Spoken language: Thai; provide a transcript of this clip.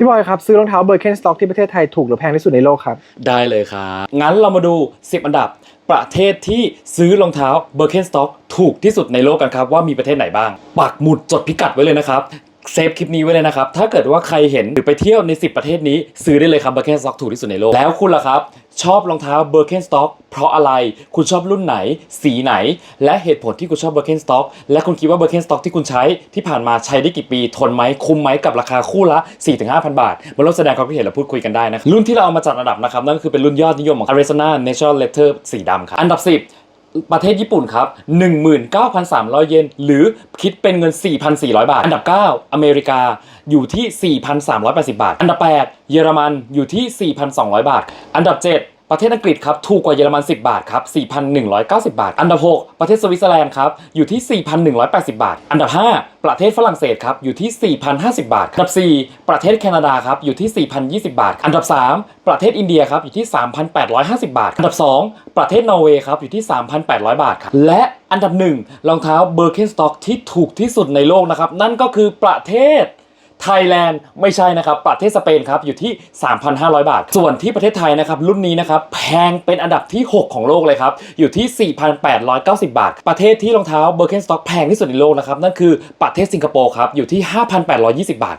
พี่บอยครับ ซื้อรองเท้าเบอร์เคนสต็อกที่ประเทศไทยถูกหรือแพงที่สุดในโลกครับ ได้เลยครับ งั้นเรามาดู 10 อันดับ ประเทศที่ซื้อรองเท้าเบอร์เคนสต็อกถูกที่สุดในโลกกันครับ ว่ามีประเทศไหนบ้าง ปักหมุดจดพิกัดไว้เลยนะครับ เซฟคลิปนี้ไว้เลยนะครับ ถ้าเกิดว่าใครเห็นหรือไปเที่ยวใน 10 ประเทศนี้ ซื้อได้เลยครับ Birkenstock ถูกที่สุดในโลก แล้วคุณล่ะครับ ชอบรองเท้า Birkenstock เพราะอะไร คุณชอบรุ่นไหน สีไหน และเหตุผลที่คุณชอบ Birkenstock และคุณคิดว่า Birkenstock ที่คุณใช้ที่ผ่านมาใช้ได้กี่ปี ทนไหมคุ้มไหมกับราคาคู่ละ 4-5,000 บาท มาร่วมแสดงความคิดเห็นและพูดคุยกันได้นะรุ่นที่เราเอามาจัดอันดับนะครับนั่นก็คือเป็นรุ่นยอดนิยมของ Arizona Natural Leather สีดำครับอันดับ 10 ประเทศญี่ปุ่นครับ 19,300 เยน หรือคิดเป็นเงิน 4,400 บาท อันดับ 9 อเมริกาอยู่ที่ 4,380 บาท อันดับ 8 เยอรมันอยู่ที่ 4,200 บาท อันดับ 7 ประเทศอังกฤษครับถูกกว่าเยอรมัน10 บาทครับ4,190 บาท อันดับ 6 ประเทศสวิตเซอร์แลนด์ครับอยู่ที่ 4,180 บาท อันดับ 5 ประเทศฝรั่งเศสครับอยู่ที่ 4,050 บาท อันดับ 4 ประเทศแคนาดาครับอยู่ที่ 4,020 บาท อันดับ 3 ประเทศอินเดียครับอยู่ที่ 3,850 บาท อันดับ 2 ประเทศนอร์เวย์ครับอยู่ที่ 3,800 บาทครับและอันดับ 1 รองเท้าเบอร์เคนสต็อกที่ถูกที่สุดในโลกนะครับนั่นก็คือประเทศ ไทยแลนด์ไม่ใช่นะครับ ประเทศสเปนครับอยู่ที่ 3,500 บาท ส่วนที่ประเทศไทยนะครับรุ่นนี้นะครับแพงเป็นอันดับที่ 6 ของโลกเลยครับ อยู่ที่ 4,890 บาท ประเทศที่รองเท้าเบอร์เกนสต็อกแพงที่สุดในโลกนะครับนั่นคือประเทศสิงคโปร์ครับอยู่ที่ 5,820 บาทครับ